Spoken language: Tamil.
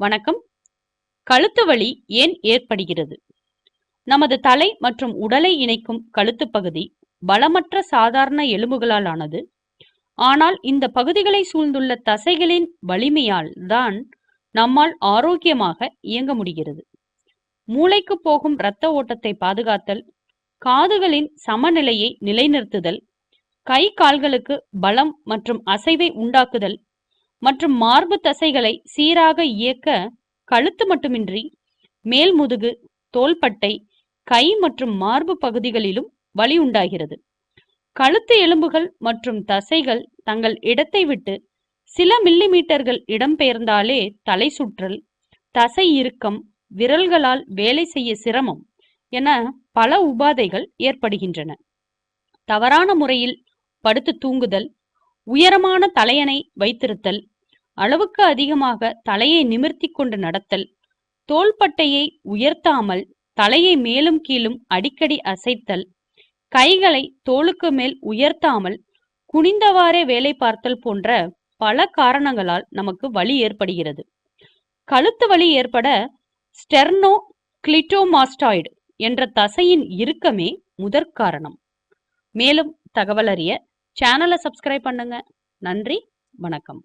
வணக்கம். கழுத்து வலி ஏன் ஏற்படுகிறது? நமது தலை மற்றும் உடலை இணைக்கும் கழுத்து பகுதி பலமற்ற சாதாரண எலும்புகளால் ஆனது. ஆனால் இந்த பகுதிகளை சூழ்ந்துள்ள தசைகளின் வலிமையால் தான் நம்மால் ஆரோக்கியமாக இயங்க முடிகிறது. மூளைக்கு போகும் இரத்த ஓட்டத்தை பாதுகாத்தல் காதுகளின் சமநிலையை நிலைநிறுத்துதல் கை கால்களுக்கு பலம் மற்றும் அசைவை உண்டாக்குதல் மற்றும் மார்பு தசைகளை சீராக இயக்க கழுத்து மட்டுமின்றி மேல் முதுகு தோள்பட்டை கை மற்றும் மார்பு பகுதிகளிலும் வலி உண்டாகிறது. கழுத்து எலும்புகள் மற்றும் தசைகள் தங்கள் இடத்தை விட்டு சில மில்லிமீட்டர்கள் இடம்பெயர்ந்தாலே தலை சுற்றல் தசை இறுக்கம் விரல்களால் வேலை செய்ய சிரமம் என பல உபாதைகள் ஏற்படுகின்றன. தவறான முறையில் படுத்து தூங்குதல் உயரமான தலையணை வைத்திருத்தல் அளவுக்கு அதிகமாக தலையை நிமிர்த்தி கொண்டு நடத்தல். தோள்பட்டையை உயர்த்தாமல் தலையை மேலும் கீழும் அடிக்கடி அசைத்தல். கைகளை தோளுக்கு மேல் உயர்த்தாமல் குனிந்தவாறே வேலை பார்த்தல் போன்ற பல காரணங்களால் நமக்கு வலி ஏற்படுகிறது. கழுத்து வலி ஏற்பட ஸ்டெர்னோ கிளிட்டோமாஸ்டாய்டு என்ற தசையின் இறுக்கமே முதற் காரணம். மேலும் தகவல் அறிய சேனலை சப்ஸ்கிரைப் பண்ணுங்க. நன்றி வணக்கம்.